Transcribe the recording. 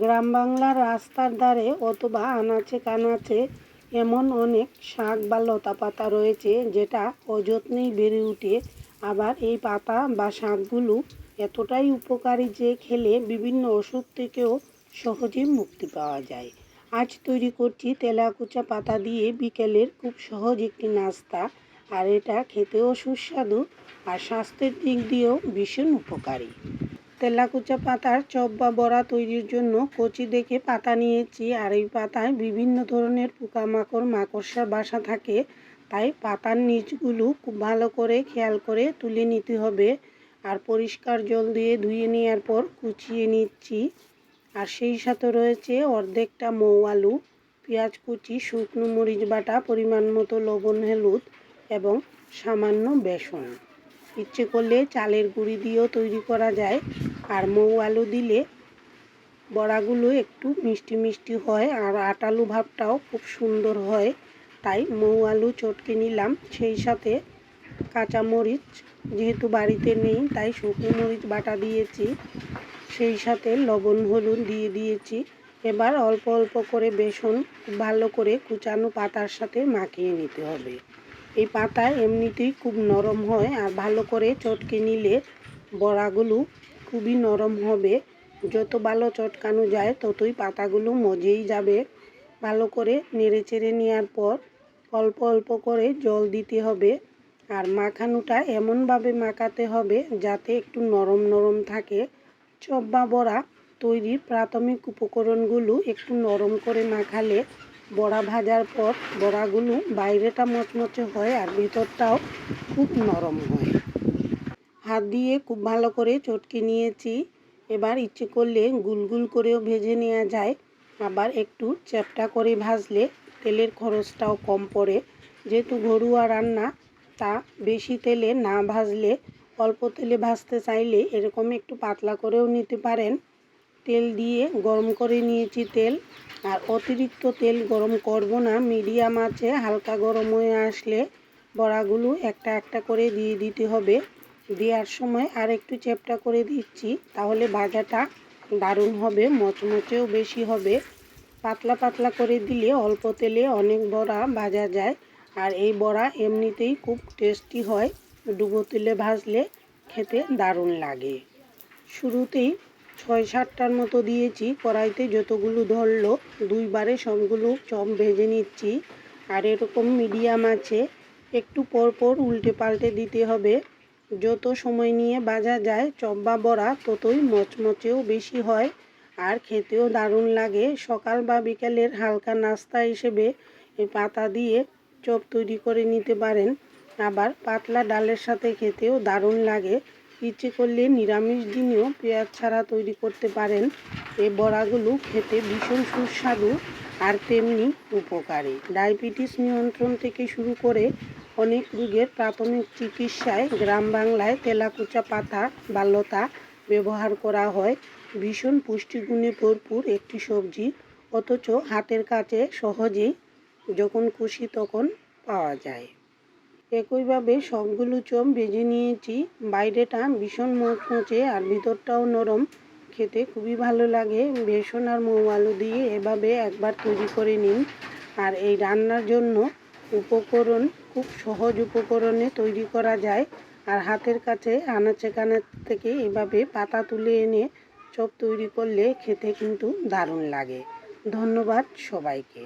গ্রাম বাংলার রাস্তার ধারে অথবা আনাচে কানাচে এমন অনেক শাক বা লতা পাতা রয়েছে যেটা অযত্নেই বেড়ে ওঠে আবার এই পাতা বা শাকগুলো এতটাই উপকারী যে খেলে বিভিন্ন অসুখ থেকেও সহজেই মুক্তি পাওয়া যায়। আজ তৈরি করছি তেলাকুচা পাতা দিয়ে বিকেলের খুব সহজ একটি নাস্তা। আর এটা খেতেও সুস্বাদু আর স্বাস্থ্যের দিক দিয়েও ভীষণ উপকারী। তেলাকুচা পাতার চপ বা বড়া তৈরির জন্য কচি দেখে পাতা নিয়েছি। আর এই পাতায় বিভিন্ন ধরনের পোকামাকড়, মাকড়সার বাসা থাকে। তাই পাতার নিচগুলো খুব ভালো করে খেয়াল করে তুলে নিতে হবে। আর পরিষ্কার জল দিয়ে ধুয়ে নেওয়ার পর কুচিয়ে নিচ্ছি। আর সেই সাথে রয়েছে অর্ধেকটা মৌ আলু, পেঁয়াজ কুচি, শুকনো মরিচ বাটা, পরিমাণ মতো লবণ, হলুদ এবং সামান্য বেসন। ইচ্ছে করলে চালের গুঁড়ি দিয়েও তৈরি করা যায়। আর মৌ আলু দিলে বড়াগুলো একটু মিষ্টি মিষ্টি হয় আর আটালু ভাবটাও খুব সুন্দর হয়। তাই মৌ আলু চটকে নিলাম। সেই সাথে কাঁচামরিচ যেহেতু বাড়িতে নেই, তাই শুকনো মরিচ বাটা দিয়েছি। সেই সাথে লবণ হলুদ দিয়ে দিয়েছি। এবার অল্প অল্প করে বেসন ভালো করে কুচানো পাতার সাথে মাখিয়ে নিতে হবে। এই পাতা এমনিতেই খুব নরম হয় আর ভালো করে চটকে নিলে বড়াগুলো খুবই নরম হবে। যত ভালো চটকানো যায়, ততই পাতাগুলো মজেই যাবে। ভালো করে নেড়ে চেড়ে নেওয়ার পর অল্প অল্প করে জল দিতে হবে আর মাখানোটা এমনভাবে মাখাতে হবে যাতে একটু নরম নরম থাকে। চপ বা বড়া তৈরির প্রাথমিক উপকরণগুলো একটু নরম করে মাখালে বড়া ভাজার পর বড়াগুলো বাইরেটা মচমচে হয় আর ভিতরটাও খুব নরম হয়। হাত দিয়ে খুব ভালো করে চটকে নিয়েছি। এবার ইচ্ছে করলে গুলগুল করেও ভেজে নেওয়া যায়। আবার একটু চ্যাপটা করে ভাজলে তেলের খরচটাও কম পড়ে। যেহেতু ঘরোয়া রান্না, তা বেশি তেলে না ভাজলে অল্প তেলে ভাজতে চাইলে এরকম একটু পাতলা করেও নিতে পারেন। তেল দিয়ে গরম করে নিয়েছি তেল। আর অতিরিক্ত তেল গরম করব না, মিডিয়াম আছে, হালকা গরম হয়ে আসলে বড়াগুলো একটা একটা করে দিয়ে দিতে হবে। দেওয়ার সময় আর একটু চেপটা করে দিচ্ছি, তাহলে ভাজাটা দারুণ হবে, মচমচেও বেশি হবে। পাতলা পাতলা করে দিলে অল্প তেলে অনেক বড়া ভাজা যায়। আর এই বড়া এমনিতেই খুব টেস্টি হয়, ডুবো তেলে ভাজলে খেতে দারুণ লাগে। শুরুতেই ছয় সাতটার মতো দিয়েছি, কড়াইতে যতগুলো ধরলো, দুইবারে সবগুলো চপ ভেজে নিচ্ছি। আর এরকম মিডিয়াম আছে, একটু পর পর উল্টে পাল্টে দিতে হবে। যত সময় নিয়ে বাজা যায়, চপ বা বড়া, ততই মচমচেও বেশি হয়। আর খেতেও দারুণ লাগে। সকাল বা বিকালের হালকা নাস্তা হিসেবে এই পাতা দিয়ে চপ তৈরি করে নিতে পারেন। আবার পাতলা ডালের সাথে খেতেও দারুণ লাগে। ইচ্ছে করলে নিরামিষ দিনেও পেঁয়াজ ছাড়া তৈরি করতে পারেন। এই বড়াগুলো খেতে ভীষণ সুস্বাদু আর তেমনি উপকারী। ডায়াবেটিস নিয়ন্ত্রণ থেকে শুরু করে অনেক রোগের প্রাথমিক চিকিৎসায় গ্রাম বাংলায় তেলাকুচা পাতা বাল্যতা ব্যবহার করা হয়। ভীষণ পুষ্টিগুণে ভরপুর একটি সবজি, অথচ হাতের কাছে সহজেই যখন খুশি তখন পাওয়া যায়। একইভাবে সবগুলো চপ ভেজে নিয়েছি। বাইরেটা ভীষণ মচমচে আর ভিতরটাও নরম। খেতে খুবই ভালো লাগে। বেসন আর মৌ আলু দিয়ে এভাবে একবার তৈরি করে নিন। আর এই রান্নার জন্য উপকরণ, খুব সহজ উপকরণে তৈরি করা যায়। আর হাতের কাছে, আনাচে কানাচ থেকে এভাবে পাতা তুলে এনে চপ তৈরি করলে খেতে কিন্তু দারুণ লাগে। ধন্যবাদ সবাইকে।